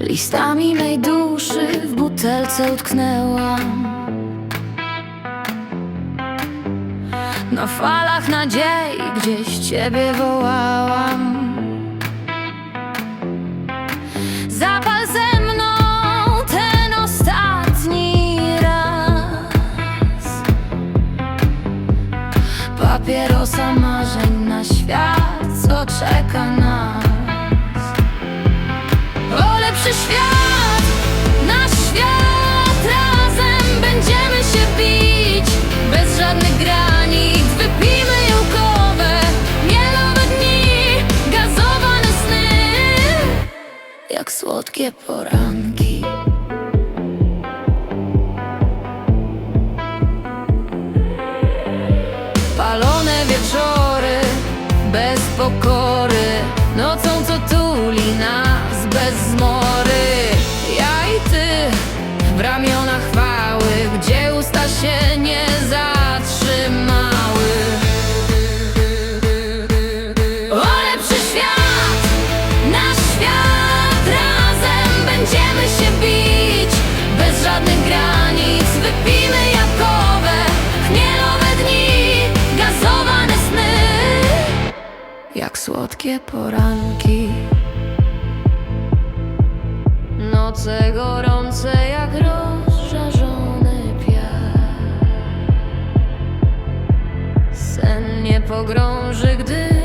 Listami mej duszy w butelce utknęłam. Na falach nadziei gdzieś ciebie wołałam. Zapal ze mną ten ostatni raz. Papierosa marzeń na świat, co czeka nas słodkie poranki. Palone wieczory bez pokory Nocą co tuli nas bez zmory. Ja i ty w ramiona Jak słodkie poranki. Noce gorące jak rozżarzony piach. Sen nie pogrąży, gdy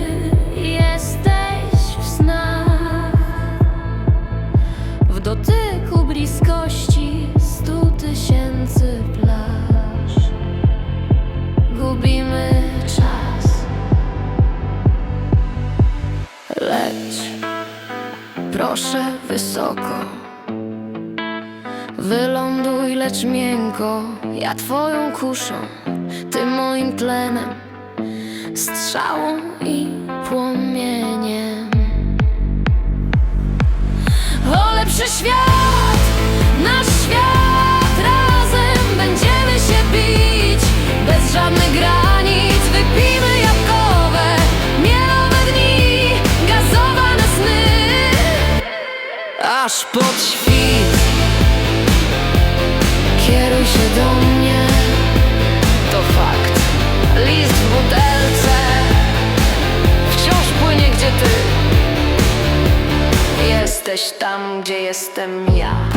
proszę wysoko. Wyląduj, lecz miękko. Ja twoją kuszą, ty moim tlenem Strzałą i płomieniem Aż pod świt. Kieruj się do mnie. To fakt. List w butelce. Wciąż płynie gdzie ty Jesteś tam, gdzie jestem ja